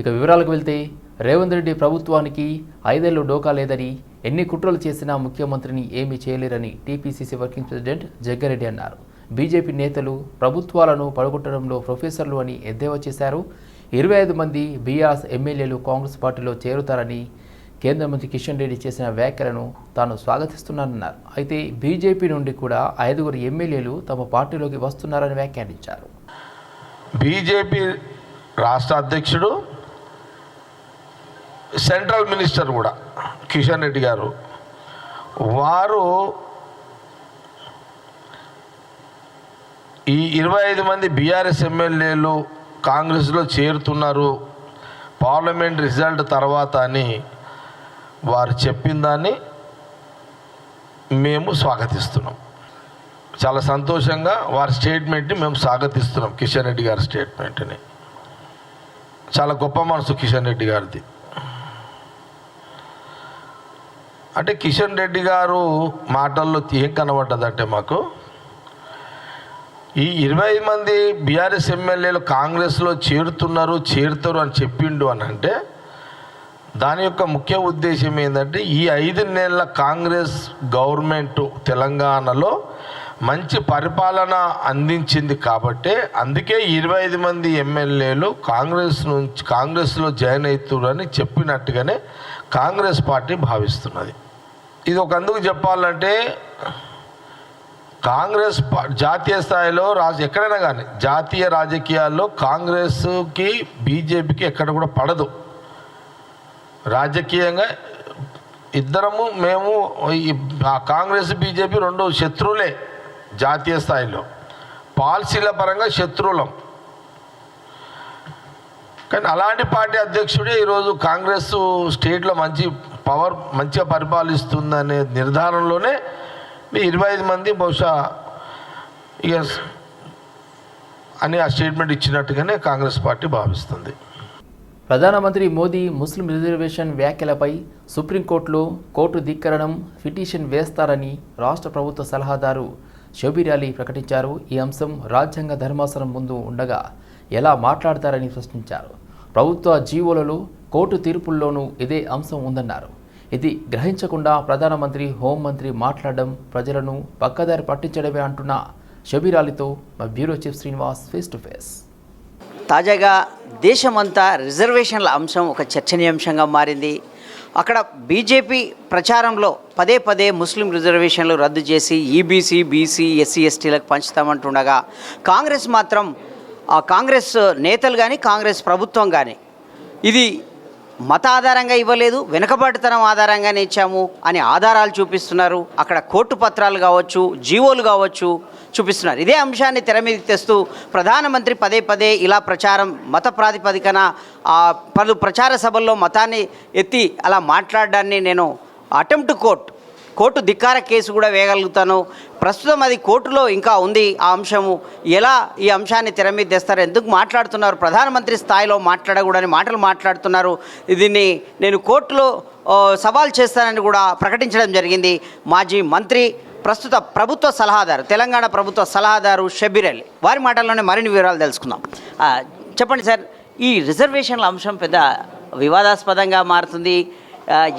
ఇక వివరాలకు వెళ్తే రేవంత్ రెడ్డి ప్రభుత్వానికి ఐదేళ్ళు డోకా లేదని ఎన్ని కుట్రలు చేసినా ముఖ్యమంత్రిని ఏమీ చేయలేరని టీపీసీసీ వర్కింగ్ ప్రెసిడెంట్ జగ్గారెడ్డి అన్నారు. బీజేపీ నేతలు ప్రభుత్వాలను పడగొట్టడంలో ప్రొఫెసర్లు అని ఎద్దేవా చేశారు. ఇరవై ఐదు మంది బీఆర్ఎస్ ఎమ్మెల్యేలు కాంగ్రెస్ పార్టీలో చేరుతారని కేంద్ర మంత్రి కిషన్ రెడ్డి చేసిన వ్యాఖ్యలను తాను స్వాగతిస్తున్నానన్నారు. అయితే బీజేపీ నుండి కూడా ఐదుగురు ఎమ్మెల్యేలు తమ పార్టీలోకి వస్తున్నారని వ్యాఖ్యానించారు. బీజేపీ రాష్ట్ర అధ్యక్షుడు సెంట్రల్ మినిస్టర్ కూడా కిషన్ రెడ్డి గారు. వారు ఈ ఇరవై ఐదు మంది బీఆర్ఎస్ ఎమ్మెల్యేలు కాంగ్రెస్లో చేరుతున్నారు. పార్లమెంట్ రిజల్ట్ తర్వాత అని వారు చెప్పిన దాన్ని మేము స్వాగతిస్తున్నాం. చాలా సంతోషంగా వారి స్టేట్మెంట్ని మేము స్వాగతిస్తున్నాం కిషన్ రెడ్డి గారి స్టేట్మెంట్ని. చాలా గొప్ప మనసు కిషన్ రెడ్డి గారిది. అంటే కిషన్ రెడ్డి గారు మాటల్లో ఏం కనబడ్డదంటే మాకు. ఈ ఇరవై ఐదు మంది బీఆర్ఎస్ ఎమ్మెల్యేలు కాంగ్రెస్లో చేరుతున్నారు చేరుతారు అని చెప్పిండు అని అంటే దాని యొక్క ముఖ్య ఉద్దేశం ఏంటంటే ఈ ఐదు నెలల కాంగ్రెస్ గవర్నమెంట్ తెలంగాణలో మంచి పరిపాలన అందించింది కాబట్టి అందుకే ఇరవై ఐదు మంది ఎమ్మెల్యేలు కాంగ్రెస్ నుంచి కాంగ్రెస్లో జాయిన్ అవుతున్నారని చెప్పినట్టుగానే కాంగ్రెస్ పార్టీ భావిస్తున్నది. ఇది ఒక అందుకు చెప్పాలంటే కాంగ్రెస్ జాతీయ స్థాయిలో రాజ ఎక్కడైనా కానీ జాతీయ రాజకీయాల్లో కాంగ్రెస్కి బీజేపీకి ఎక్కడ కూడా పడదు. రాజకీయంగా ఇద్దరము మేము కాంగ్రెస్ బీజేపీ రెండు శత్రువులే జాతీయ స్థాయిలో. పాలసీల పరంగా శత్రువులం. కానీ అలాంటి పార్టీ అధ్యక్షుడే ఈరోజు కాంగ్రెస్ స్టేట్లో మంచి పవర్ మంచిగా పరిపాలిస్తుందనే నిర్ధారణలోనే మీ ఇరవై ఐదు మంది బహుశా ఇక అని ఆ స్టేట్మెంట్ ఇచ్చినట్టుగానే కాంగ్రెస్ పార్టీ భావిస్తుంది. ప్రధానమంత్రి మోదీ ముస్లిం రిజర్వేషన్ వ్యాఖ్యలపై సుప్రీంకోర్టులో కోర్టు ధిక్కరణం పిటిషన్ వేస్తారని రాష్ట్ర ప్రభుత్వ సలహాదారు షబీర్ అలీ ప్రకటించారు. ఈ అంశం రాజ్యాంగ ధర్మాసనం ముందు ఉండగా ఎలా మాట్లాడతారని ప్రశ్నించారు. ప్రభుత్వ జీవోలలో కోర్టు తీర్పుల్లోనూ ఇదే అంశం ఉందన్నారు. ఇది గ్రహించకుండా ప్రధానమంత్రి హోంమంత్రి మాట్లాడడం ప్రజలను పక్కదారి పట్టించడమే అంటున్న షబీరాలితో మా bureau chief Srinivas face to face. తాజాగా దేశమంతా రిజర్వేషన్ల అంశం ఒక చర్చనీయాంశంగా మారింది. అక్కడ బీజేపీ ప్రచారంలో పదే పదే ముస్లిం రిజర్వేషన్లు రద్దు చేసి ఈబీసీ బీసీ ఎస్సీ ఎస్టీలకు పంచుతామంటుండగా కాంగ్రెస్ మాత్రం ఆ కాంగ్రెస్ నేతలు కానీ కాంగ్రెస్ ప్రభుత్వం కానీ ఇది మత ఆధారంగా ఇవ్వలేదు వెనుకబాటుతనం ఆధారంగానే ఇచ్చాము అని ఆధారాలు చూపిస్తున్నారు. అక్కడ కోర్టు పత్రాలు కావచ్చు జీవోలు కావచ్చు చూపిస్తున్నారు. ఇదే అంశాన్ని తెర మీదకి తెస్తూ ప్రధానమంత్రి పదే పదే ఇలా ప్రచారం మత ప్రాతిపదికన పలు ప్రచార సభల్లో మతాన్ని ఎత్తి అలా మాట్లాడడాన్ని నేను అటెంప్ట్ కోర్ట్ కోర్టు ధిక్కార కేసు కూడా వేయగలుగుతాను. ప్రస్తుతం అది కోర్టులో ఇంకా ఉంది ఆ అంశము. ఎలా ఈ అంశాన్ని తెర మీద తెస్తారు? ఎందుకు మాట్లాడుతున్నారు? ప్రధానమంత్రి స్థాయిలో మాట్లాడకూడని మాటలు మాట్లాడుతున్నారు. దీన్ని నేను కోర్టులో సవాల్ చేస్తానని కూడా ప్రకటించడం జరిగింది మాజీ మంత్రి ప్రస్తుత ప్రభుత్వ సలహాదారు తెలంగాణ ప్రభుత్వ సలహాదారు షబీర్ అలీ వారి మాటల్లోనే మరిన్ని వివరాలు తెలుసుకుందాం. చెప్పండి సార్ ఈ రిజర్వేషన్ల అంశం పెద్ద వివాదాస్పదంగా మారుతుంది.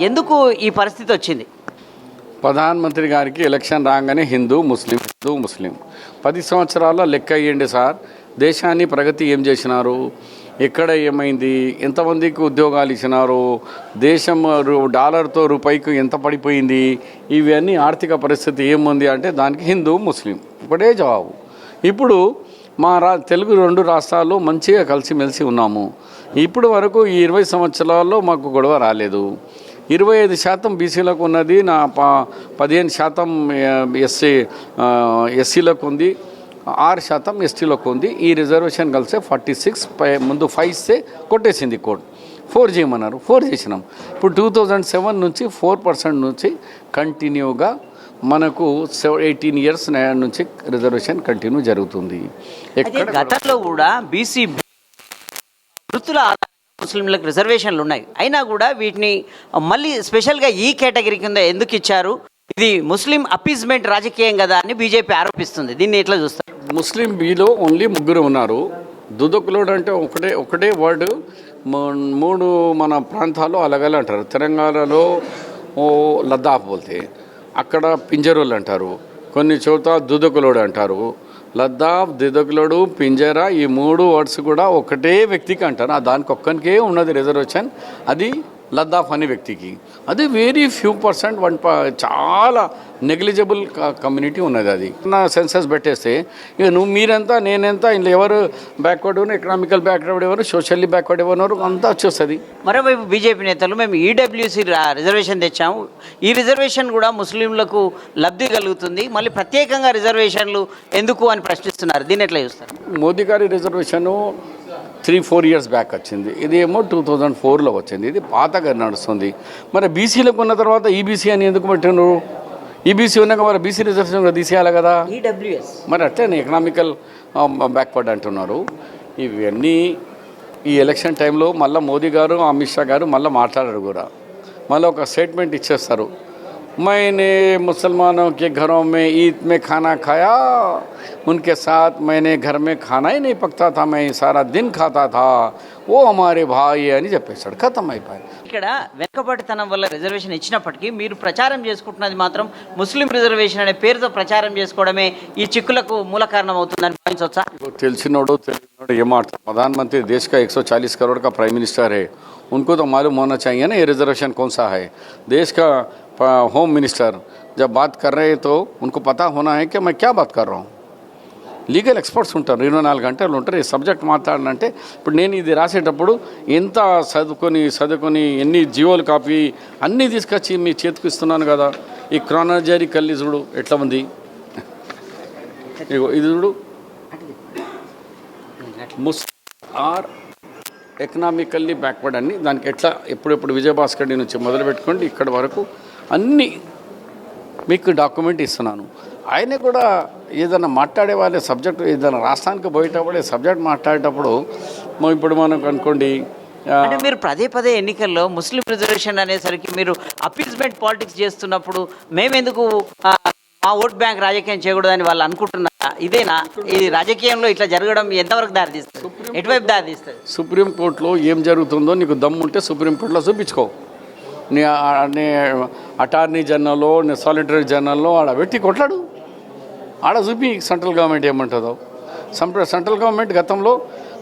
ఎందుకు ఈ పరిస్థితి వచ్చింది? ప్రధానమంత్రి గారికి ఎలక్షన్ రాగానే హిందూ ముస్లిం హిందూ ముస్లిం. పది సంవత్సరాల లెక్క అయ్యండి సార్. దేశాన్ని ప్రగతి ఏం చేసినారు? ఎక్కడ ఏమైంది? ఎంతమందికి ఉద్యోగాలు ఇచ్చినారు? దేశం డాలర్తో రూపాయికి ఎంత పడిపోయింది? ఇవన్నీ ఆర్థిక పరిస్థితి ఏముంది అంటే దానికి హిందూ ముస్లిం. ఇప్పుడే జవాబు. ఇప్పుడు మా రా తెలుగు రెండు రాష్ట్రాల్లో మంచిగా కలిసిమెలిసి ఉన్నాము. ఇప్పుడు వరకు ఈ ఇరవై సంవత్సరాల్లో మాకు గొడవ రాలేదు. ఇరవై ఐదు శాతం బీసీలకు ఉన్నది నా ప పదిహేను శాతం ఎస్సీ ఎస్సీలకు ఉంది ఆరు శాతం ఎస్టీలకు ఉంది. ఈ రిజర్వేషన్ కలిసే ఫార్టీ సిక్స్ ముందు ఫైవ్ ఇస్తే కొట్టేసింది కోడ్. ఫోర్ చేయమన్నారు ఫోర్ చేసినాం. ఇప్పుడు టూ థౌజండ్ సెవెన్ నుంచి ఫోర్ పర్సెంట్ నుంచి కంటిన్యూగా మనకు ఎయిటీన్ ఇయర్స్ నుంచి రిజర్వేషన్ కంటిన్యూ జరుగుతుంది. ఎక్కడ గతంలో కూడా బీసీ వృత్తుల ముస్లింలకు రిజర్వేషన్లు ఉన్నాయి. అయినా కూడా వీటిని మళ్ళీ స్పెషల్గా ఈ కేటగిరీ కింద ఎందుకు ఇచ్చారు? ఇది ముస్లిం అపీజ్మెంట్ రాజకీయం కదా అని బీజేపీ ఆరోపిస్తుంది. దీన్ని ఎట్లా చూస్తారు? ముస్లిం బీలో ఓన్లీ ముగ్గురు ఉన్నారు. దుదకులోడు అంటే ఒకటే ఒకటే వర్డ్ మూడు మన ప్రాంతాల్లో అలగల అంటారు. తెలంగాణలో ఓ లద్దాఖ్ పోతే అక్కడ పింజరోళ్ళు అంటారు. కొన్ని చోట్ల దుదకులోడు అంటారు. లద్దాఖ్ దిదకులోడు పింజరా ఈ మూడు వర్డ్స్ కూడా ఒకటే వ్యక్తికి అంటారు. దానికి ఒక్కనికే ఉన్నది రిజర్వేషన్ అది లద్దాఖ్ అనే వ్యక్తికి. అది వెరీ ఫ్యూ పర్సెంట్ వన్ చాలా నెగ్లిజిబుల్ కమ్యూనిటీ ఉన్నది అది. నా సెన్సెస్ పెట్టేస్తే ఇక నువ్వు మీరెంత నేనెంత ఇంట్లో ఎవరు బ్యాక్వర్డ్ ఎకనామికల్ బ్యాక్వర్డ్ ఎవరు సోషల్లీ బ్యాక్వర్డ్ ఎవరు అంతా వచ్చేస్తుంది. మరోవైపు బీజేపీ నేతలు మేము ఈడబ్ల్యూసీ రిజర్వేషన్ తెచ్చాము. ఈ రిజర్వేషన్ కూడా ముస్లింలకు లబ్ధి కలుగుతుంది. మళ్ళీ ప్రత్యేకంగా రిజర్వేషన్లు ఎందుకు అని ప్రశ్నిస్తున్నారు. దీన్ని ఎట్లా చూస్తారు? మోదీ గారి reservation three four years back వచ్చింది. ఇది ఏమో టూ థౌజండ్ ఫోర్లో వచ్చింది. ఇది పాతగా నడుస్తుంది. మరి బీసీలకు ఉన్న తర్వాత ఈబీసీ అని ఎందుకు పెట్టినారు ఈబీసీ ఉన్నాక మరి బీసీ రిజర్వేషన్ కూడా తీసేయాలి కదా? ఈడబ్ల్యూఎస్ మరి అట్లనే ఎకనామికల్ బ్యాక్వర్డ్ అంటున్నారు. ఇవన్నీ ఈ ఎలక్షన్ టైంలో మళ్ళీ మోదీ గారు అమిత్ షా గారు మళ్ళీ మాట్లాడారు కూడా. మళ్ళీ ఒక స్టేట్మెంట్ ఇచ్చేస్తారు. मैंने मुसलमानों के घरों में ईद में खाना खाया उनके साथ मैंने घर में खाना ही नहीं पकता था मैं सारा दिन खाता था वो हमारे भाई అని చెప్పేశాడు ఖతం అయిపోయింది ఇక్కడ వెనుకబడితనం వల్ల రిజర్వేషన్ ఇచ్చినప్పటికీ మీరు ప్రచారం చేసుకుంటున్నది మాత్రం ముస్లిం రిజర్వేషన్ అనే పేరుతో ప్రచారం చేసుకోవడమే ఈ చిక్కులకు మూల కారణం అవుతుందని భావించవచ్చా वो తెలిసినోడు తెలియనోడు ये मारता प्रधानमंत्री देश का 140 करोड़ का प्राइम मिनिस्टर है उनको तो मालूम होना चाहिए ना ये रिजर्वेशन कौन सा है देश का प- होम मिनिस्टर जब बात कर रहे हैं तो उनको पता होना है कि मैं क्या बात कर रहा हूँ లీగల్ ఎక్స్పర్ట్స్ ఉంటారు ఇరవై నాలుగు గంటలు ఉంటారు ఈ సబ్జెక్ట్ మాట్లాడాలంటే ఇప్పుడు నేను ఇది రాసేటప్పుడు ఎంత చదువుకొని చదువుకొని ఎన్ని జీవోలు కాపీ అన్నీ తీసుకొచ్చి మీ చేతికి ఇస్తున్నాను కదా ఈ క్రానజరీ కల్లి చూడు ఎట్లా ఉంది ఇగో ఇది చూడు ముస్ ఆర్ ఎకనామికల్లీ బ్యాక్వర్డ్ అని దానికి ఎట్లా ఎప్పుడెప్పుడు విజయభాస్కర్ నుంచి మొదలు పెట్టుకోండి ఇక్కడ వరకు అన్నీ మీకు డాక్యుమెంట్ ఇస్తున్నాను. ఆయన కూడా ఏదైనా మాట్లాడే వాళ్ళ సబ్జెక్ట్ ఏదైనా రాష్ట్రానికి పోయేటప్పుడు సబ్జెక్ట్ మాట్లాడేటప్పుడు ఇప్పుడు మనకు అనుకోండి అంటే మీరు పదే పదే ఎన్నికల్లో ముస్లిం రిజర్వేషన్ అనేసరికి మీరు అపీల్స్మెంట్ పాలిటిక్స్ చేస్తున్నప్పుడు మేమెందుకు మా ఓట్ బ్యాంక్ రాజకీయం చేయకూడదని వాళ్ళు అనుకుంటున్నారా? ఇదేనా? ఇది రాజకీయంలో ఇట్లా జరగడం ఎంతవరకు దారితీస్తుంది? ఎటువైపు దారితీస్తుంది? సుప్రీంకోర్టులో ఏం జరుగుతుందో నీకు దమ్ము ఉంటే సుప్రీంకోర్టులో చూపించుకో. నీ నీ అటార్నీ జనరల్లో నీ సాలిటరీ జనరల్లో ఆడ పెట్టి కొట్లాడు. ఆడ చూపి సెంట్రల్ గవర్నమెంట్ ఏమంటుందో. సెంట్రల్ గవర్నమెంట్ గతంలో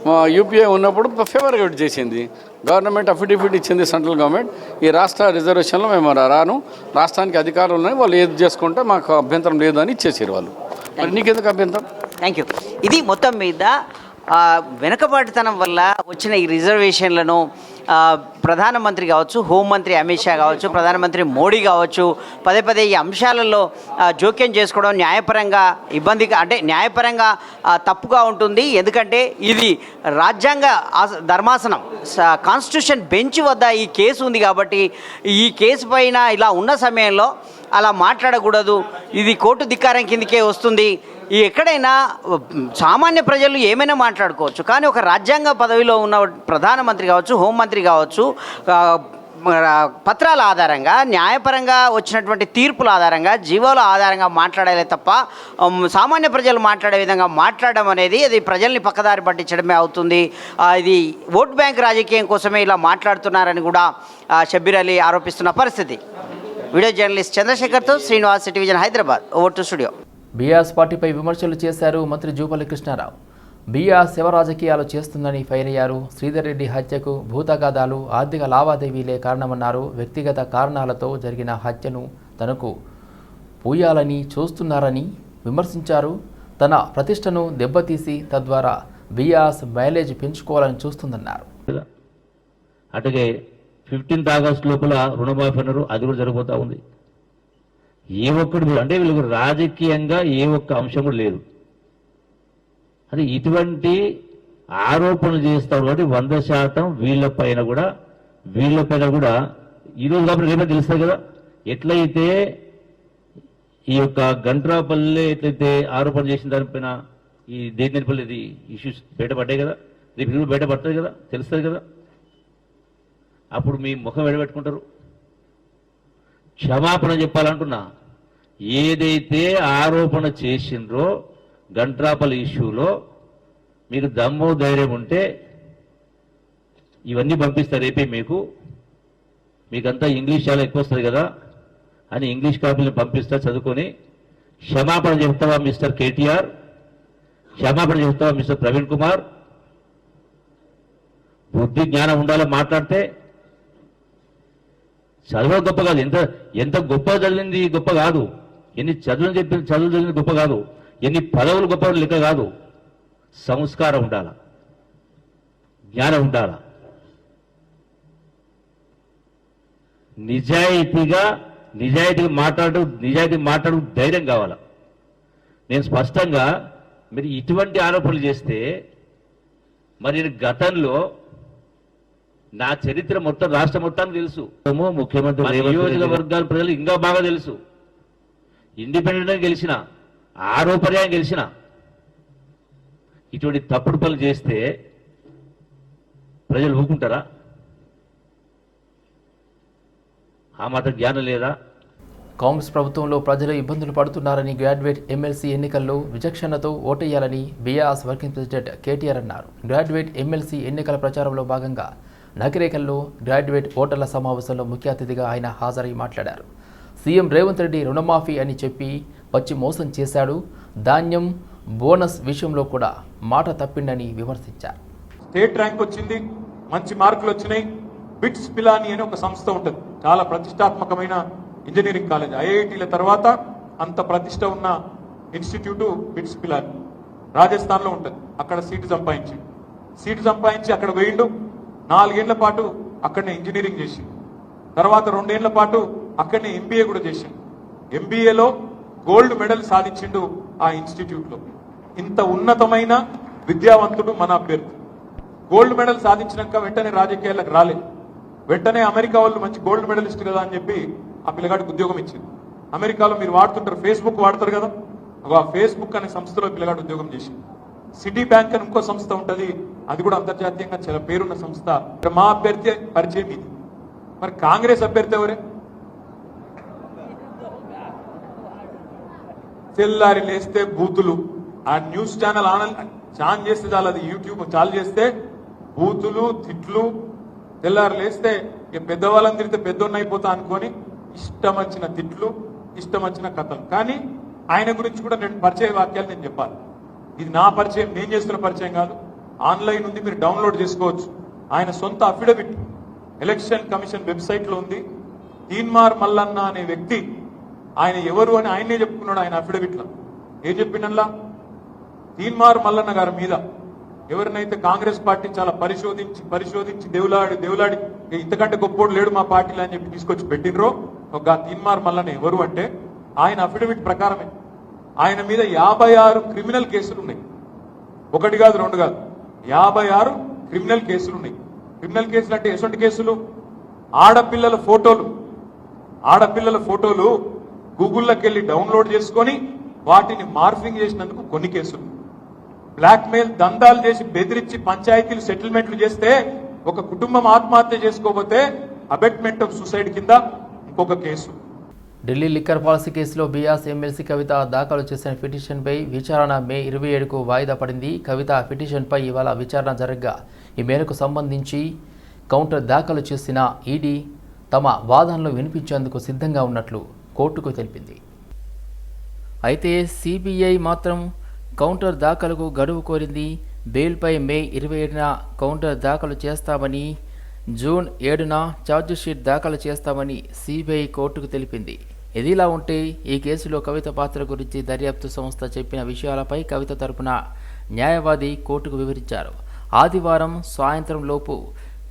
మా యూపీఏ ఉన్నప్పుడు ఫేవర్ రేట్ చేసింది. గవర్నమెంట్ అఫిడవిట్ ఇచ్చింది సెంట్రల్ గవర్నమెంట్. ఈ రాష్ట్ర రిజర్వేషన్లో మేము రాను. రాష్ట్రానికి అధికారులు ఉన్నాయి. వాళ్ళు ఏది చేసుకుంటే మాకు అభ్యంతరం లేదు అని ఇచ్చేసారు వాళ్ళు. మరి నీకెందుకు అభ్యంతరం? థ్యాంక్ యూ ఇది మొత్తం మీద వెనుకబాటుతనం వల్ల వచ్చిన ఈ రిజర్వేషన్లను ప్రధానమంత్రి కావచ్చు హోంమంత్రి అమిత్ షా కావచ్చు ప్రధానమంత్రి మోడీ కావచ్చు పదే పదే ఈ అంశాలలో జోక్యం చేసుకోవడం న్యాయపరంగా ఇబ్బందిగా అంటే న్యాయపరంగా తప్పుగా ఉంటుంది. ఎందుకంటే ఇది రాజ్యాంగ ఆస- ధర్మాసనం. కాన్స్టిట్యూషన్ బెంచ్ వద్ద ఈ కేసు ఉంది కాబట్టి ఈ కేసు పైన ఇలా ఉన్న సమయంలో అలా మాట్లాడకూడదు. ఇది కోర్టు ధిక్కారం కిందకే వస్తుంది. ఎక్కడైనా సామాన్య ప్రజలు ఏమైనా మాట్లాడుకోవచ్చు కానీ ఒక రాజ్యాంగ పదవిలో ఉన్న ప్రధానమంత్రి కావచ్చు హోంమంత్రి కావచ్చు పత్రాల ఆధారంగా న్యాయపరంగా వచ్చినటువంటి తీర్పుల ఆధారంగా జీవోల ఆధారంగా మాట్లాడాలి తప్ప సామాన్య ప్రజలు మాట్లాడే విధంగా మాట్లాడడం అనేది అది ప్రజల్ని పక్కదారి పట్టించడమే అవుతుంది. ఇది ఓట్ బ్యాంక్ రాజకీయం కోసమే ఇలా మాట్లాడుతున్నారని కూడా షబీర్ షబ్బీర్ అలీ ఆరోపిస్తున్న పరిస్థితి. Video journalist చంద్రశేఖర్తో Srinivas television Hyderabad over to studio. BRS పార్టీపై విమర్శలు చేశారు మంత్రి జూపల్లి కృష్ణారావు. బీఆర్ శివ రాజకీయాలు చేస్తుందని ఫైర్ అయ్యారు శ్రీధర్ రెడ్డి హత్యకు భూతగాదాలు ఆర్థిక లావాదేవీలే కారణమన్నారు. వ్యక్తిగత కారణాలతో జరిగిన హత్యను తనకు పూయాలని చూస్తున్నారని విమర్శించారు. తన ప్రతిష్టను దెబ్బతీసి తద్వారా బీఆర్ఎస్ మైలేజ్ పెంచుకోవాలని చూస్తుందన్నారు. అటుగే ఫిఫ్టీన్త్ ఆగస్ట్ లోపల రుణమాఫీ అన్నారు. అది కూడా జరిగిపోతూ ఉంది. ఏ ఒక్కడు కూడా- అంటే వీళ్ళకి రాజకీయంగా ఏ ఒక్క అంశం కూడా లేదు. అది ఇటువంటి ఆరోపణలు చేస్తారు కాబట్టి వంద శాతం వీళ్ళ పైన కూడా వీళ్ళ పైన కూడా. ఈరోజు కాబట్టి రేపే తెలుస్తుంది కదా. ఎట్లయితే ఈ యొక్క గంట్రాపల్లి ఎట్లయితే ఆరోపణ చేసిన దానిపైన ఈ దేనిపల్లి ఇష్యూస్ బయటపడ్డాయి కదా. రేపు ఇది బయటపడుతుంది కదా. తెలుస్తుంది కదా. అప్పుడు మీ ముఖం ఎడబెట్టుకుంటారు. క్షమాపణ చెప్పాలంటున్నా. ఏదైతే ఆరోపణ చేసిండ్రో గంట్రాపల ఇష్యూలో మీకు దమ్ము ధైర్యం ఉంటే ఇవన్నీ పంపిస్తా రేపే మీకు. మీకంతా ఇంగ్లీష్ చాలా ఎక్కువ వస్తుంది కదా అని ఇంగ్లీష్ కాపీలు పంపిస్తా చదువుకొని. క్షమాపణ చెప్తావా మిస్టర్ కేటీఆర్? క్షమాపణ చెప్తావా మిస్టర్ ప్రవీణ్ కుమార్? బుద్ధి జ్ఞానం ఉండాలో మాట్లాడితే చదవడం గొప్ప కాదు. ఎంత ఎంత గొప్ప చదివింది గొప్ప కాదు. ఎన్ని చదువులు చెప్పిన చదువులు చదివింది గొప్ప కాదు. ఎన్ని పదవులు గొప్ప లెక్క కాదు. సంస్కారం ఉండాల. జ్ఞానం ఉండాల. నిజాయితీగా నిజాయితీగా మాట్లాడు నిజాయితీ మాట్లాడు ధైర్యం కావాల. నేను స్పష్టంగా మీరు ఇటువంటి ఆరోపణలు చేస్తే మరి గతంలో నా చరిత్ర మొత్తం రాష్ట్ర మొత్తానికి తెలుసు. ముఖ్యమంత్రి నియోజకవర్గాల ప్రజలు ఇంకా బాగా తెలుసు. ఇండిపెండెంట్ గెలిచిన ఆరో పర్యాయం గెలిచిన. ఇటువంటి తప్పుడు పనులు చేస్తే ప్రజలు ఊరుకుంటారా ఆ మాత్రం జ్ఞానం లేదా? కాంగ్రెస్ ప్రభుత్వంలో ప్రజలు ఇబ్బందులు పడుతున్నారని గ్రాడ్యుయేట్ ఎమ్మెల్సీ ఎన్నికల్లో విచక్షణతో ఓటేయాలని బీఆర్ఎస్ వర్కింగ్ ప్రెసిడెంట్ కేటీఆర్ అన్నారు. గ్రాడ్యుయేట్ ఎమ్మెల్సీ ఎన్నికల ప్రచారంలో భాగంగా నకిరేకల్లో గ్రాడ్యుయేట్ ఓటర్ల సమావేశంలో ముఖ్య అతిథిగా ఆయన హాజరై మాట్లాడారు. సీఎం రేవంత్ రెడ్డి రుణమాఫీ అని చెప్పి వచ్చి మోసం చేశాడు. ధాన్యం బోనస్ విషయంలో కూడా మాట తప్పిండని విమర్శించారు. స్టేట్ ర్యాంక్ వచ్చింది మంచి మార్కులు వచ్చినాయి. బిట్స్ పిలాని అని ఒక సంస్థ ఉంటుంది. చాలా ప్రతిష్టాత్మకమైన ఇంజనీరింగ్ కాలేజ్. ఐఐటీల తర్వాత అంత ప్రతిష్ట ఉన్న ఇన్స్టిట్యూట్ బిట్స్ పిలాని. రాజస్థాన్లో ఉంటుంది. అక్కడ సీటు సంపాదించి సీటు సంపాదించి అక్కడ పోయిండు. నాలుగేళ్ళ పాటు అక్కడనే ఇంజనీరింగ్ చేసింది తర్వాత రెండేళ్ళ పాటు అక్కడనే ఎంబీఏ కూడా చేసిండు ఎంబీఏలో గోల్డ్ మెడల్ సాధించిండు ఆ ఇన్స్టిట్యూట్లో ఇంత ఉన్నతమైన విద్యావంతుడు మన అభ్యర్థి. గోల్డ్ మెడల్ సాధించినాక వెంటనే రాజకీయాలకు రాలేదు వెంటనే అమెరికా వాళ్ళు మంచి గోల్డ్ మెడలిస్ట్ కదా అని చెప్పి ఆ పిల్లగాడికి ఉద్యోగం ఇచ్చింది. అమెరికాలో మీరు వాడుతుంటారు ఫేస్బుక్ వాడతారు కదా? ఆ ఫేస్బుక్ అనే సంస్థలో పిల్లగాడు ఉద్యోగం చేసింది సిటీ బ్యాంక్ అని ఇంకో సంస్థ ఉంటుంది అది కూడా అంతర్జాతీయంగా చాలా పేరున్న సంస్థ. మా అభ్యర్థి పరిచయం ఇది. మరి కాంగ్రెస్ అభ్యర్థి ఎవరే? తెల్లారి లేస్తే బూతులు. ఆ న్యూస్ ఛానల్ ఆన చాన్ చేస్తే చాలా అది యూట్యూబ్ చాలు చేస్తే బూతులు తిట్లు. తెల్లారి లేస్తే ఇక పెద్దవాళ్ళని తిరిగితే పెద్దోన్న అయిపోతా అనుకొని ఇష్టం వచ్చిన తిట్లు ఇష్టం వచ్చిన కథలు. కానీ ఆయన గురించి కూడా రెండు పరిచయ వాక్యాలు నేను చెప్పాలి. ఇది నా పరిచయం నేను చేస్తున్న పరిచయం కాదు. ఆన్లైన్ ఉంది మీరు డౌన్లోడ్ చేసుకోవచ్చు. ఆయన సొంత అఫిడవిట్ ఎలక్షన్ కమిషన్ వెబ్సైట్లో ఉంది. తీన్మార్ మల్లన్న అనే వ్యక్తి ఆయన ఎవరు అని ఆయనే చెప్పుకున్నాడు ఆయన అఫిడవిట్లో. ఏం చెప్పిండల్లా తీన్మార్ మల్లన్న గారి మీద. ఎవరినైతే కాంగ్రెస్ పార్టీ చాలా పరిశోధించి పరిశోధించి దేవులాడి దేవులాడి ఇంతకంటే గొప్పోడు లేడు మా పార్టీలో అని చెప్పి తీసుకొచ్చి పెట్టినరో ఒక తీన్మార్ మల్లన్న ఎవరు అంటే ఆయన అఫిడవిట్ ప్రకారమే. ఆయన మీద యాభై ఆరు క్రిమినల్ కేసులు ఉన్నాయి. ఒకటి కాదు రెండు కాదు. యాభై ఆరు క్రిమినల్ కేసులు ఉన్నాయి క్రిమినల్ కేసులు అంటే ఎటువంటి కేసులు? ఆడపిల్లల ఫోటోలు. ఆడపిల్లల ఫోటోలు గూగుల్లోకి వెళ్ళి డౌన్లోడ్ చేసుకొని వాటిని మార్ఫింగ్ చేసినందుకు కొన్ని కేసులు. బ్లాక్మెయిల్ దందాలు చేసి బెదిరించి పంచాయతీలు సెటిల్మెంట్లు చేస్తే ఒక కుటుంబం ఆత్మహత్య చేసుకోకపోతే అబెట్మెంట్ ఆఫ్ సూసైడ్ కింద ఇంకొక కేసు. ఢిల్లీ లిక్కర్ పాలసీ కేసులో బీఆర్ఎస్ ఎమ్మెల్సీ కవిత దాఖలు చేసిన పిటిషన్పై విచారణ మే ఇరవై ఏడుకు వాయిదా పడింది. కవిత పిటిషన్పై ఇవాళ విచారణ జరగగా. ఈ మేరకు సంబంధించి కౌంటర్ దాఖలు చేసిన ఈడీ తమ వాదనలు వినిపించేందుకు సిద్ధంగా ఉన్నట్లు కోర్టుకు తెలిపింది. అయితే సిబిఐ మాత్రం కౌంటర్ దాఖలకు గడువు కోరింది. బెయిల్పై మే ఇరవై ఏడున కౌంటర్ దాఖలు చేస్తామని జూన్ ఏడున ఛార్జిషీట్ దాఖలు చేస్తామని సిబిఐ కోర్టుకు తెలిపింది. ఇదిలా ఉంటే ఈ కేసులో కవిత పాత్ర గురించి దర్యాప్తు సంస్థ చెప్పిన విషయాలపై కవిత తరపున న్యాయవాది కోర్టుకు వివరించారు. ఆదివారం సాయంత్రం లోపు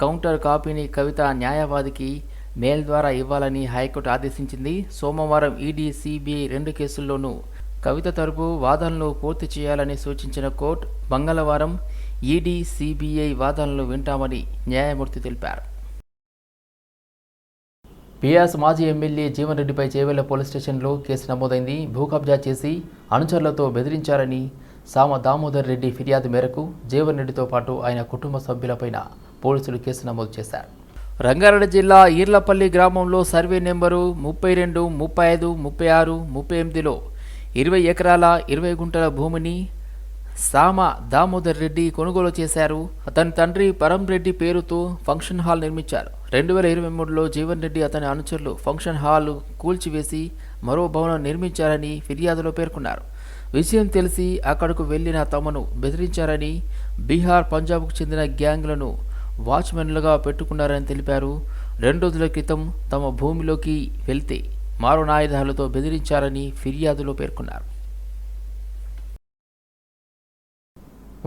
కౌంటర్ కాపీని కవిత న్యాయవాదికి మెయిల్ ద్వారా ఇవ్వాలని హైకోర్టు ఆదేశించింది. సోమవారం ఈడీ సిబిఐ రెండు కేసుల్లోనూ కవిత తరపు వాదనలు పూర్తి చేయాలని సూచించిన కోర్టు మంగళవారం ఈడీ సిబిఐ వాదనలు వింటామని న్యాయమూర్తి తెలిపారు. పియాస్ మాజీ ఎమ్మెల్యే జీవన్ రెడ్డిపై చేవెళ్ళ పోలీస్ స్టేషన్లో కేసు నమోదైంది. భూ కబ్జా చేసి అనుచరులతో బెదిరించారని సామ దామోదర్ రెడ్డి ఫిర్యాదు మేరకు జీవన్ రెడ్డితో పాటు ఆయన కుటుంబ సభ్యులపైన పోలీసులు కేసు నమోదు చేశారు. రంగారెడ్డి జిల్లా ఈర్లపల్లి గ్రామంలో సర్వే నెంబరు ముప్పై రెండు ముప్పై ఐదు ముప్పై ఆరు ముప్పై ఎనిమిదిలో ఇరవై ఎకరాల ఇరవై గుంటల భూమిని సామ దామోదర్ రెడ్డి కొనుగోలు చేశారు. అతని తండ్రి పరం రెడ్డి పేరుతో ఫంక్షన్ హాల్ నిర్మించారు. రెండు వేల ఇరవై మూడులో జీవన్ రెడ్డి అతని అనుచరులు ఫంక్షన్ హాల్ కూల్చివేసి మరో భవనం నిర్మించారని ఫిర్యాదులో పేర్కొన్నారు. విషయం తెలిసి అక్కడకు వెళ్ళిన తమను బెదిరించారని బీహార్ పంజాబ్కు చెందిన గ్యాంగ్లను వాచ్మెన్లుగా పెట్టుకున్నారని తెలిపారు. రెండు రోజుల క్రితం తమ భూమిలోకి వెళ్తే మారునాయుధాలతో బెదిరించారని ఫిర్యాదులో పేర్కొన్నారు.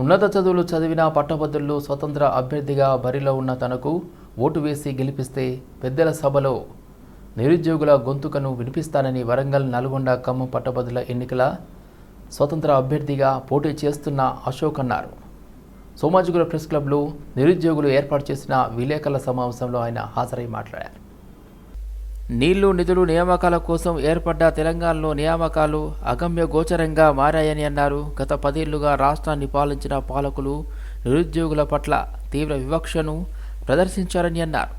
ఉన్నత చదువులు చదివిన పట్టభద్రులు స్వతంత్ర అభ్యర్థిగా బరిలో ఉన్న తనకు ఓటు వేసి గెలిపిస్తే పెద్దల సభలో నిరుద్యోగుల గొంతుకను వినిపిస్తానని వరంగల్ నల్గొండ ఖమ్మం పట్టభద్రుల ఎన్నికల స్వతంత్ర అభ్యర్థిగా పోటీ చేస్తున్న అశోక్ అన్నారు. సోమాజిగూడ ప్రెస్ క్లబ్లో నిరుద్యోగులు ఏర్పాటు చేసిన విలేకరుల సమావేశంలో ఆయన హాజరై మాట్లాడారు. నీళ్ళు నిధులు నియామకాల కోసం ఏర్పడ్డ తెలంగాణలో నియామకాలు అగమ్య గోచరంగా మారాయని అన్నారు. గత పదేళ్ళుగా రాష్ట్రాన్ని పాలించిన పాలకులు నిరుద్యోగుల పట్ల తీవ్ర వివక్షను ప్రదర్శించారని అన్నారు.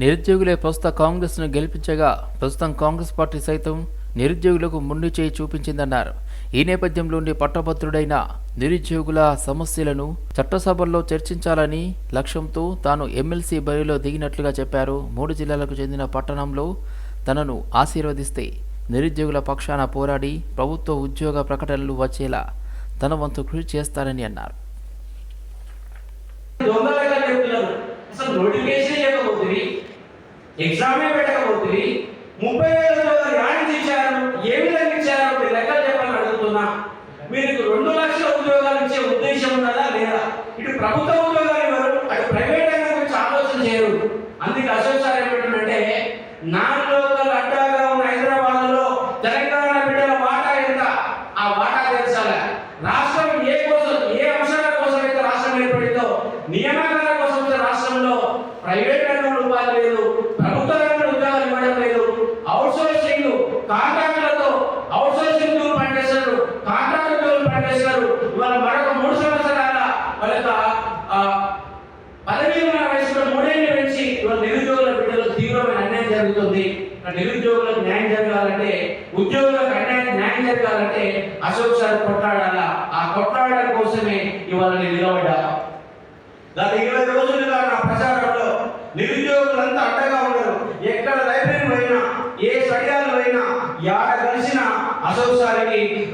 నిరుద్యోగులే ప్రస్తుత కాంగ్రెస్ను గెలిపించగా ప్రస్తుతం కాంగ్రెస్ పార్టీ సైతం నిరుద్యోగులకు ముందు చేయి చూపించిందన్నారు. ఈ నేపథ్యంలోని పట్టభద్రుడైన నిరుద్యోగుల సమస్యలను చట్టసభల్లో చర్చించాలని లక్ష్యంతో తాను ఎమ్మెల్సీ బరిలో దిగినట్లుగా చెప్పారు. మూడు జిల్లాలకు చెందిన పట్టణంలో తనను ఆశీర్వదిస్తే నిరుద్యోగుల పక్షాన పోరాడి ప్రభుత్వ ఉద్యోగ ప్రకటనలు వచ్చేలా తన వంతు కృషి చేస్తారని అన్నారు. నోటిఫికేషన్ ఇవ్వకపోతుంది ఎగ్జామే పెట్టకపోతుంది ముప్పై వేల ఉద్యోగాలు యాడికి ఇచ్చారు ఏ విధంగా ఇచ్చారు మీరు లెక్కలు చెప్పాలని అడుగుతున్నా. మీరు రెండు లక్షల ఉద్యోగాలు ఇచ్చే ఉద్దేశం ఉన్నదా లేదా? ఇటు ప్రభుత్వం ఉద్యోగాలు ఇవ్వరు అటు ప్రైవేట్ రంగం గురించి ఆలోచన చేయరు అందుకే అశోక్ సార్ ఏమంటుందంటే నాన్ లోకల్ అడ్డాగా ఉన్న హైదరాబాద్లో తెలంగాణ బిడ్డల వాటా ఎంత ఆ వాటా తెలుసాల రాష్ట్రం ఏ కోసం ఏ అంశాల కోసం అయితే రాష్ట్రం ఏర్పడిందో నియామకాల కోసం అయితే రాష్ట్రంలో ప్రైవేట్ రంగంలో ఉపాధి లేదు ప్రభుత్వ రంగంలో ఉద్యోగాలు ఇవ్వడం లేదు అవుట్ సోర్సింగ్ కాంట్రాక్టులతో అవుట్ సోర్సింగ్ టూల్ పనిచేస్తారు కాంట్రాక్ట్ టూల్ పనిచేస్తారు ఇవాళ మరొక మూడు సంవత్సరాల వాళ్ళ యొక్క, ఆ, పదవీ విరమణ వయసులో మూడేళ్ళు పెంచి ఇవాళ నిరుద్యోగుల బిడ్డలకు తీవ్రమైన అన్యాయం జరుగుతుంది ఆ నిరుద్యోగులకు న్యాయం జరగాలంటే ఉద్యోగులకు అన్యాయం న్యాయం జరగాలంటే అశోక్ సార్ కొట్లాడాలా ఆ కొట్లాడడం ఇవ్వాలని నిలబడ్డా. గత ఇరవై రోజులుగా నా ప్రచారంలో. నిరుద్యోగులంతా అడ్డగా ఉన్నారు. ఎక్కడ లైబ్రరీ పోయినా ఏ సడియాలు పోయినా యాడ కలిసిన అశోక్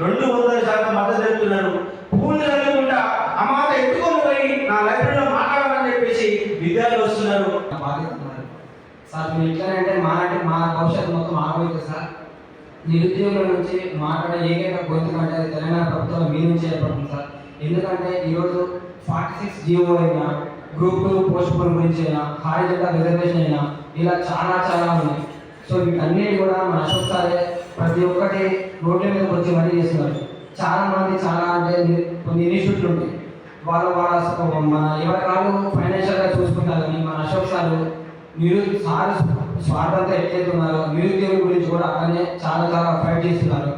రెండు వందల శాతం మద్దతు తెలుపుతున్నారు. పూలు చదువుకుంటా అమాత ఎత్తుకొని పోయి నా లైబ్రరీలో మాట్లాడాలని చెప్పేసి విద్యార్థులు వస్తున్నారు. సార్ మీరు ఎట్లనంటే మాలాంటి మా భవిష్యత్తు మొత్తం ఆగబోతుంది సార్ నిరుద్యోగుల నుంచి మాట్లాడే ఏకైక గొంతు అంటే తెలంగాణ ప్రభుత్వం మీ నుంచి ఏర్పడుతుంది సార్. ఎందుకంటే ఈరోజు ఫార్టీ సిక్స్ జీవో అయినా గ్రూప్ టూ పోస్ట్ పోన్ గురించి అయినా హారిజెంటల్ రిజర్వేషన్ అయినా ఇలా చాలా చాలా ఉన్నాయి. సో వీటన్నిటి కూడా మన అశోక్ సారే ప్రతి ఒక్కటి రోడ్ల మీద వచ్చి మరీ చేస్తున్నారు. చాలా మంది చాలా అంటే కొన్ని ఇన్స్టిట్యూట్లు ఉంటాయి. వాళ్ళు వాళ్ళ మన ఎవరి కాదు ఫైనాన్షియల్గా చూసుకుంటారు కానీ మన అశోక్ సారు నిరు సార్ స్వార్థంతో ఎట్లయితే ఉన్నారో నిరుద్యోగుల గురించి కూడా అక్కడనే చాలా చాలా ఫైట్ చేస్తున్నారు.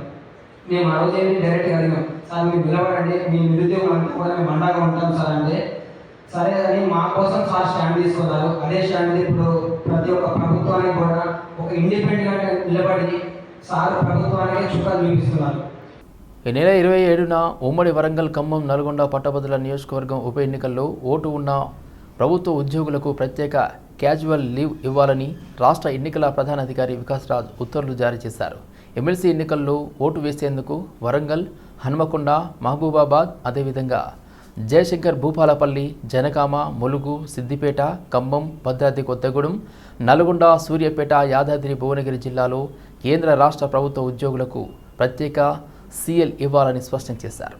మేము ఆ డైరెక్ట్గా అడిగాం సార్ మీరు నిలబడండి. మీ నిరుద్యోగులంతా కూడా మేము అండగా ఉంటాం సార్ అంటే. సరే అని మా కోసం సార్ స్టాండ్ తీసుకున్నారు. అదే స్టాండ్ ఇప్పుడు ప్రతి ఒక్క ప్రభుత్వానికి కూడా ఒక ఇండిపెండెంట్గా నిలబడి సార్ ప్రభుత్వానికి చుక్కలు చూపిస్తున్నారు. ఈ నెల ఇరవై ఏడున ఉమ్మడి వరంగల్ ఖమ్మం నల్గొండ పట్టభద్రుల నియోజకవర్గం ఉప ఎన్నికల్లో ఓటు ఉన్న ప్రభుత్వ ఉద్యోగులకు ప్రత్యేక క్యాజువల్ లీవ్ ఇవ్వాలని రాష్ట్ర ఎన్నికల ప్రధాన అధికారి వికాస్ రాజ్ ఉత్తర్వులు జారీ చేశారు. ఎమ్మెల్సీ ఎన్నికల్లో ఓటు వేసేందుకు వరంగల్ హన్మకొండ మహబూబాబాద్ అదేవిధంగా జయశంకర్ భూపాలపల్లి జనగామ ములుగు సిద్దిపేట ఖమ్మం భద్రాద్రి కొత్తగూడెం నల్గొండ సూర్యాపేట యాదాద్రి భువనగిరి జిల్లాలో కేంద్ర రాష్ట్ర ప్రభుత్వ ఉద్యోగులకు ప్రత్యేక సీఎల్ ఇవ్వాలని స్పష్టం చేశారు.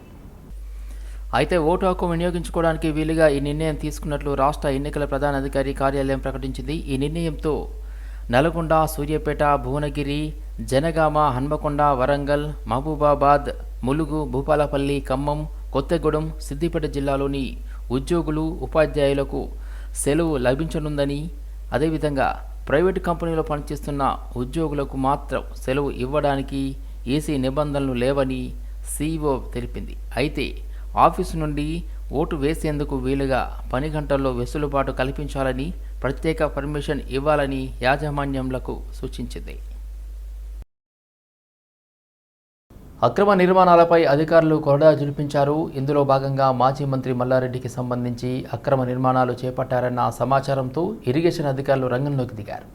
అయితే ఓటు హక్కు వినియోగించుకోవడానికి వీలుగా ఈ నిర్ణయం తీసుకున్నట్లు రాష్ట్ర ఎన్నికల ప్రధాన అధికారి కార్యాలయం ప్రకటించింది. ఈ నిర్ణయంతో నల్గొండ సూర్యాపేట భువనగిరి జనగామ హన్మకొండ వరంగల్ మహబూబాబాద్ ములుగు భూపాలపల్లి ఖమ్మం కొత్తగూడెం సిద్దిపేట జిల్లాలోని ఉద్యోగులు ఉపాధ్యాయులకు సెలవు లభించనుందని అదేవిధంగా ప్రైవేటు కంపెనీలో పనిచేస్తున్న ఉద్యోగులకు మాత్రం సెలవు ఇవ్వడానికి ఏసీ నిబంధనలు లేవని సీఈఓ తెలిపింది. అయితే ఆఫీసు నుండి ఓటు వేసేందుకు వీలుగా పని గంటల్లో వెసులుబాటు కల్పించాలని ప్రత్యేక పర్మిషన్ ఇవ్వాలని యాజమాన్యంలకు సూచించింది. అక్రమ నిర్మాణాలపై అధికారులు కొరడా జులిపించారు ఇందులో భాగంగా మాజీ మంత్రి మల్లారెడ్డికి సంబంధించి అక్రమ నిర్మాణాలు చేపట్టారన్న సమాచారంతో ఇరిగేషన్ అధికారులు రంగంలోకి దిగారు.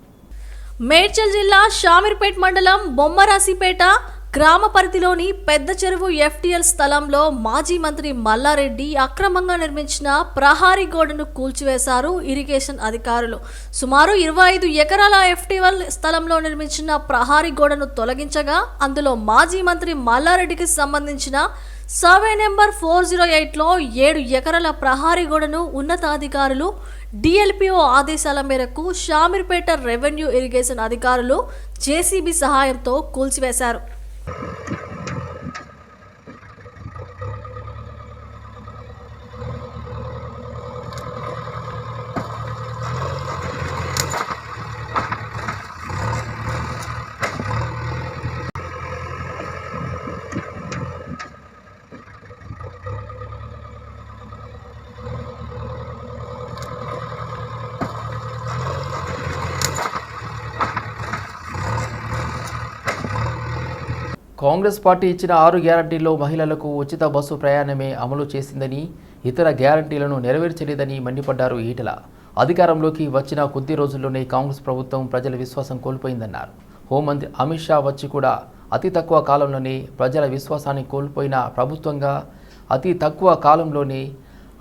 మేడ్చల్ జిల్లా షామీర్పేట్ మండలం బొమ్మరాసిపేట గ్రామ పరిధిలోని పెద్ద చెరువు ఎఫ్టీఎల్ స్థలంలో మాజీ మంత్రి మల్లారెడ్డి అక్రమంగా నిర్మించిన ప్రహారీ గోడను కూల్చివేశారు ఇరిగేషన్ అధికారులు. సుమారు ఇరవై ఐదు ఎకరాల ఎఫ్టీఎల్ స్థలంలో నిర్మించిన ప్రహారీ గోడను తొలగించగా అందులో మాజీ మంత్రి మల్లారెడ్డికి సంబంధించిన సర్వే నెంబర్ ఫోర్ జీరో ఎయిట్లో ఏడు ఎకరాల ప్రహారీ గోడను ఉన్నతాధికారులు డిఎల్పిఓ ఆదేశాల మేరకు షామీర్పేట రెవెన్యూ ఇరిగేషన్ అధికారులు జేసీబీ సహాయంతో కూల్చివేశారు. కాంగ్రెస్ పార్టీ ఇచ్చిన ఆరు గ్యారంటీల్లో మహిళలకు ఉచిత బస్సు ప్రయాణమే అమలు చేసిందని ఇతర గ్యారంటీలను నెరవేర్చలేదని మండిపడ్డారు ఈటల. అధికారంలోకి వచ్చిన కొద్ది రోజుల్లోనే కాంగ్రెస్ ప్రభుత్వం ప్రజల విశ్వాసం కోల్పోయిందన్నారు. హోంమంత్రి అమిత్ షా వచ్చి కూడా అతి తక్కువ కాలంలోనే ప్రజల విశ్వాసాన్ని కోల్పోయిన ప్రభుత్వంగా అతి తక్కువ కాలంలోనే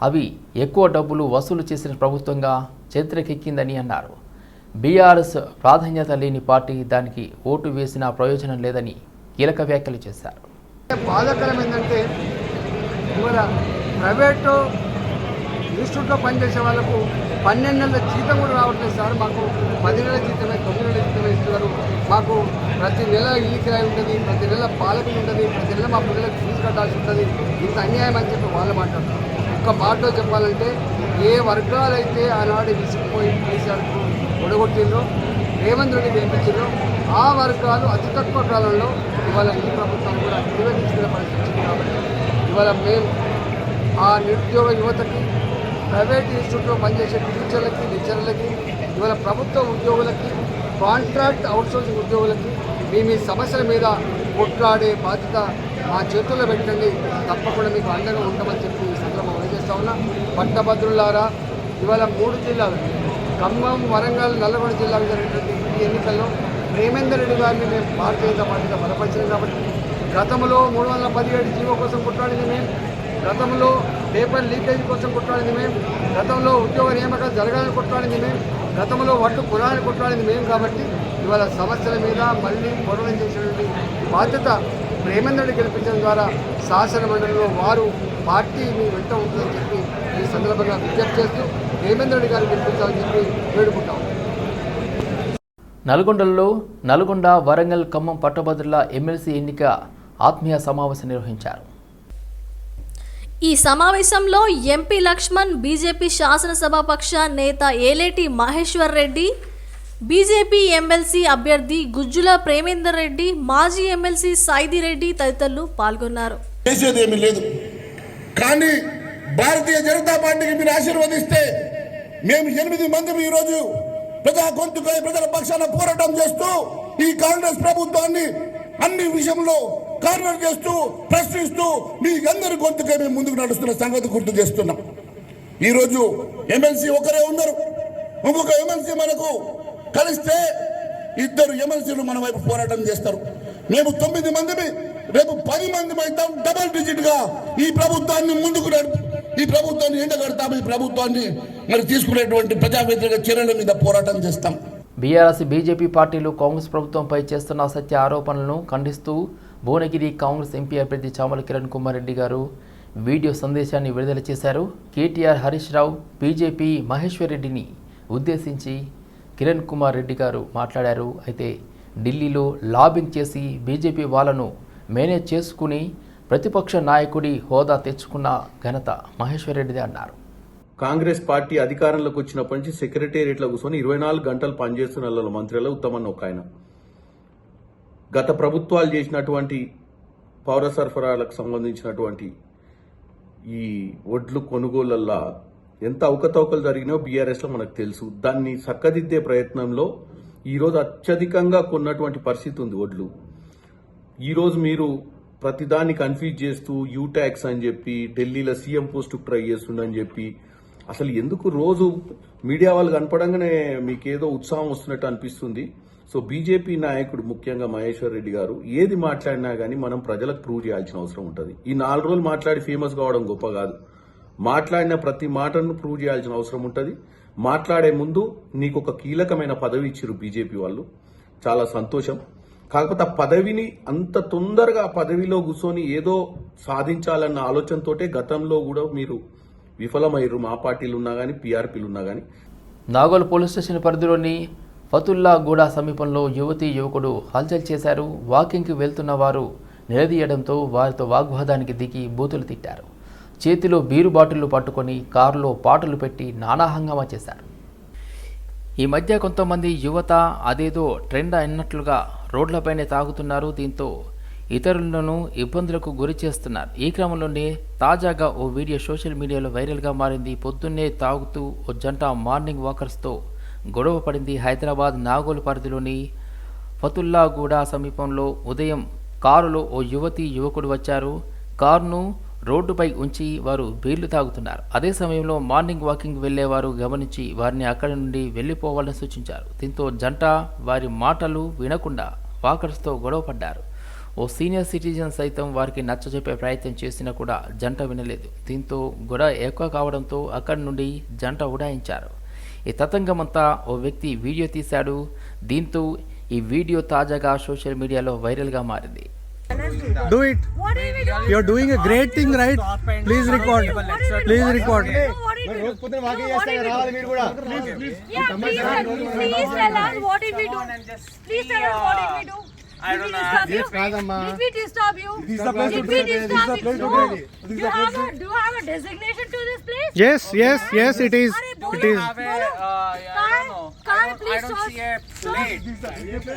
అవి ఎక్కువ డబ్బులు వసూలు చేసిన ప్రభుత్వంగా చరిత్రకెక్కిందని అన్నారు. బీఆర్ఎస్ ప్రాధాన్యత లేని పార్టీ దానికి ఓటు వేసిన ప్రయోజనం లేదని కీలక వ్యాఖ్యలు చేశారు. బాధాకరం ఏంటంటే ఇవాళ ప్రైవేటు ఇన్స్టిట్యూట్లో పనిచేసే వాళ్ళకు పన్నెండు నెలల జీతం కూడా రావట్లేదు సార్. మాకు పది నెలల జీతమే తొమ్మిది నెలల జీతమే ఇస్తున్నారు. మాకు ప్రతి నెల ఇల్లు కిరాయి ఉంటుంది ప్రతి నెల పాలకులు ఉంటుంది ప్రతి నెల మా పిల్లలకు ఫీజు కట్టాల్సి ఉంటుంది. ఇంత అన్యాయం అని చెప్పి వాళ్ళు మాట్లాడతారు ఒక్క మాటలో చెప్పాలంటే ఏ వర్గాలైతే ఆనాడు విసిగిపోయి కేసీఆర్కు ఒడగొట్టిండ్రో రేవంత్ రెడ్డి గెలిపించారో ఆ వర్గాలు అతి తక్కువ కాలంలో ఇవాళ ఈ ప్రభుత్వం కూడా నివేదించుకునే పరిస్థితి కాబట్టి ఇవాళ మేము ఆ నిరుద్యోగ యువతకి ప్రైవేట్ ఇన్స్టిట్యూట్లో పనిచేసే టీచర్లకి లెక్చర్లకి ఇవాళ ప్రభుత్వ ఉద్యోగులకి కాంట్రాక్ట్ అవుట్సోర్సింగ్ ఉద్యోగులకి మీ మీ సమస్యల మీద కొట్లాడే బాధ్యత మా చేతుల్లో పెట్టండి. తప్పకుండా మీకు అండగా ఉంటామని చెప్పి ఈ సందర్భం తెలియజేస్తా ఉన్నా. పట్టభద్రులారా ఇవాళ మూడు జిల్లాలు ఖమ్మం వరంగల్ నల్లగొండ జిల్లాకు జరిగినటువంటి ఈ ఎన్నికల్లో ప్రేమేందర్ రెడ్డి గారిని మేము భారతీయ జనతా పార్టీగా బలపరిచినాం కాబట్టి గతంలో మూడు వందల పదిహేడు జీవో కోసం కొట్లాడింది మేము. గతంలో పేపర్ లీకేజ్ కోసం కొట్లాడింది మేము. గతంలో ఉద్యోగ నియామకాలు జరగాలని కొట్లాడింది మేము. గతంలో వడ్లు కొనాలని కొట్లాడింది మేము కాబట్టి ఇవాళ సమస్యల మీద మళ్ళీ పోరాటం చేసినటువంటి బాధ్యత ప్రేమేంద్రుడిని గెలిపించడం ద్వారా శాసన మండలిలో వారు పార్టీ మీ వెంట ఉంటుందని చెప్పి ఈ సందర్భంగా విజ్ఞప్తి చేస్తూ ప్రేమేంద్రుడి గారు గెలిపించాలని చెప్పి వేడుకుంటాం. నల్గొండలో నల్గొండ వరంగల్ ఖమ్మం పట్టభద్రుల ఎమ్మెల్సీ ఎన్నిక ఆత్మీయ సమావేశం నిర్వహించారు. ఈ సమావేశంలో ఎంపీ లక్ష్మణ్ బీజేపీ శాసనసభాపక్ష నేత ఏలేటి మహేశ్వర్ రెడ్డి బీజేపీ ఎమ్మెల్సీ అభ్యర్థి గుజ్జుల ప్రేమేందర్ రెడ్డి మాజీ ఎమ్మెల్సీ సైది రెడ్డి తదితరులు పాల్గొన్నారు. చేసేదేమీ లేదు. కానీ భారతీయ జనతా పార్టీకి మీరు ఆశీర్వదిస్తే మేము ఎనిమిది మంది ఈరోజు ప్రజా గొంతుకై ప్రజల పక్షాన పోరాటం చేస్తూ ఈ కాంగ్రెస్ ప్రభుత్వాన్ని అన్ని విషయంలో కార్నర్ చేస్తూ ప్రశ్నిస్తూ మీ అందరి గొంతుకై మేము ముందుకు నడుస్తున్న సంగతి గుర్తు చేస్తున్నాం. ఈరోజు ఎమ్మెల్సీ ఒకరే ఉన్నారు. ఇంకొక ఎమ్మెల్సీ మనకు కలిస్తే ఇద్దరు ఎమ్మెల్సీలు మన వైపు పోరాటం చేస్తారు. మేము తొమ్మిది మందిని రేపు పది మంది అవుతాం డబల్ డిజిట్గా ఈ ప్రభుత్వాన్ని ముందుకు నడుపు ఈ ప్రభుత్వాన్ని ఎండగడతాం ఈ ప్రభుత్వాన్ని మరి తీసుకునేటువంటి ప్రజా వ్యతిరేక చర్యల మీద పోరాటం చేస్తాం. బీఆర్ఎస్ బీజేపీ పార్టీలు కాంగ్రెస్ ప్రభుత్వంపై చేస్తున్న సత్య ఆరోపణలను ఖండిస్తూ భువనగిరి కాంగ్రెస్ ఎంపీ అభ్యర్థి చామల కిరణ్ కుమార్ రెడ్డి గారు వీడియో సందేశాన్ని విడుదల చేశారు. కేటీఆర్ హరీష్ రావు బీజేపీ మహేశ్వర్ రెడ్డిని ఉద్దేశించి కిరణ్ కుమార్ రెడ్డి గారు మాట్లాడారు. అయితే ఢిల్లీలో లాబింగ్ చేసి బీజేపీ వాళ్ళను మేనేజ్ చేసుకుని ప్రతిపక్ష నాయకుడి హోదా తెచ్చుకున్న ఘనత మహేశ్వర్ రెడ్డిదే అన్నారు. కాంగ్రెస్ పార్టీ అధికారంలోకి వచ్చినప్పటి నుంచి సెక్రటేరియట్లో కూర్చొని ఇరవై నాలుగు గంటలు పనిచేస్తున్న వాళ్ళ మంత్రులలో ఉత్తమన్న ఒక ఆయన. గత ప్రభుత్వాలు చేసినటువంటి పౌర సరఫరాలకు సంబంధించినటువంటి ఈ ఒడ్లు కొనుగోలల్లా ఎంత అవకతవకలు జరిగినాయో బీఆర్ఎస్లో మనకు తెలుసు. దాన్ని చక్కదిద్దే ప్రయత్నంలో ఈరోజు అత్యధికంగా కొన్నటువంటి పరిస్థితి ఉంది ఒడ్లు ఈరోజు మీరు ప్రతిదాన్ని కన్ఫ్యూజ్ చేస్తూ యూ ట్యాక్స్ అని చెప్పి ఢిల్లీలో సీఎం పోస్ట్ ట్రై చేస్తుండని చెప్పి అసలు ఎందుకు రోజు మీడియా వాళ్ళు కనపడంగానే మీకేదో ఉత్సాహం వస్తున్నట్టు అనిపిస్తుంది. సో బీజేపీ నాయకుడు ముఖ్యంగా మహేశ్వర్ రెడ్డి గారు ఏది మాట్లాడినా కానీ మనం ప్రజలకు ప్రూవ్ చేయాల్సిన అవసరం ఉంటుంది. ఈ నాలుగు రోజులు మాట్లాడి ఫేమస్ కావడం గొప్ప కాదు. మాట్లాడిన ప్రతి మాటను ప్రూవ్ చేయాల్సిన అవసరం ఉంటుంది. మాట్లాడే ముందు నీకు ఒక కీలకమైన పదవి ఇచ్చారు బీజేపీ వాళ్ళు. చాలా సంతోషం. కాకపోతే ఆ పదవిని అంత తొందరగా ఆ పదవిలో కూర్చొని ఏదో సాధించాలన్న ఆలోచనతోటే గతంలో కూడా మీరు విఫలమయ్యారు. మా పార్టీలు ఉన్నా కానీ పీఆర్పీలు ఉన్నా కానీ నాగోల్ పోలీస్ స్టేషన్ పరిధిలోని ఫతుల్లాగూడ సమీపంలో యువతి యువకుడు హల్చల్ చేశారు. వాకింగ్కి వెళ్తున్న వారు నిలదీయడంతో వారితో వాగ్వాదానికి దిగి బూతులు తిట్టారు. చేతిలో బీరు బాటిళ్ళు పట్టుకొని కారులో పాటలు పెట్టి నానా హంగామా చేశారు. ఈ మధ్య కొంతమంది యువత అదేదో ట్రెండ్ అయినట్లుగా రోడ్లపైనే తాగుతున్నారు. దీంతో ఇతరులను ఇబ్బందులకు గురి చేస్తున్నారు. ఈ క్రమంలోనే తాజాగా ఓ వీడియో సోషల్ మీడియాలో వైరల్గా మారింది. పొద్దున్నే తాగుతూ ఓ జంట మార్నింగ్ వాకర్స్తో గొడవ పడింది. హైదరాబాద్ నాగోల్ పరిధిలోని ఫతుల్లాగూడ సమీపంలో ఉదయం కారులో ఓ యువతి యువకుడు వచ్చారు. కారును రోడ్డుపై ఉంచి వారు బీర్లు తాగుతున్నారు. అదే సమయంలో మార్నింగ్ వాకింగ్ వెళ్ళేవారు గమనించి వారిని అక్కడి నుండి వెళ్ళిపోవాలని సూచించారు. దీంతో జంట వారి మాటలు వినకుండా వాకర్స్తో గొడవపడ్డారు ఓ సీనియర్ సిటిజన్ సైతం వారికి నచ్చజెప్పే ప్రయత్నం చేసినా కూడా జంట వినలేదు. దీంతో గొడవ ఎక్కువ కావడంతో అక్కడి నుండి జంట ఉడాయించారు. ఈ తతంగమంతా ఓ వ్యక్తి వీడియో తీశాడు. దీంతో ఈ వీడియో తాజాగా సోషల్ మీడియాలో వైరల్గా మారింది. do it you are doing a great thing right please record please I don't know. Did we disturb you? Did to we trade. This is disturb the place to you? No. trade. Do you the have a, do you have a designation to this place? Yes, yes, yes, it is. Arey, uh, It is. Car- car, don't, please don't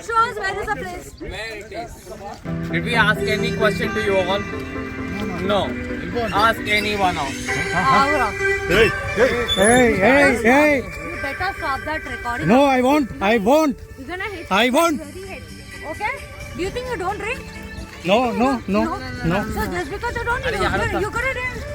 Show us where is the place. where it is. Did we ask any question to you all? No. Ask anyone of. Hey, hey. Hey, hey, you better stop that recording. No, I won't. I won't. You're gonna hit I won't. very heavy. Okay? Do you think you don't drink? no no no no no So just because you don't, you, you're, you're gonna drink.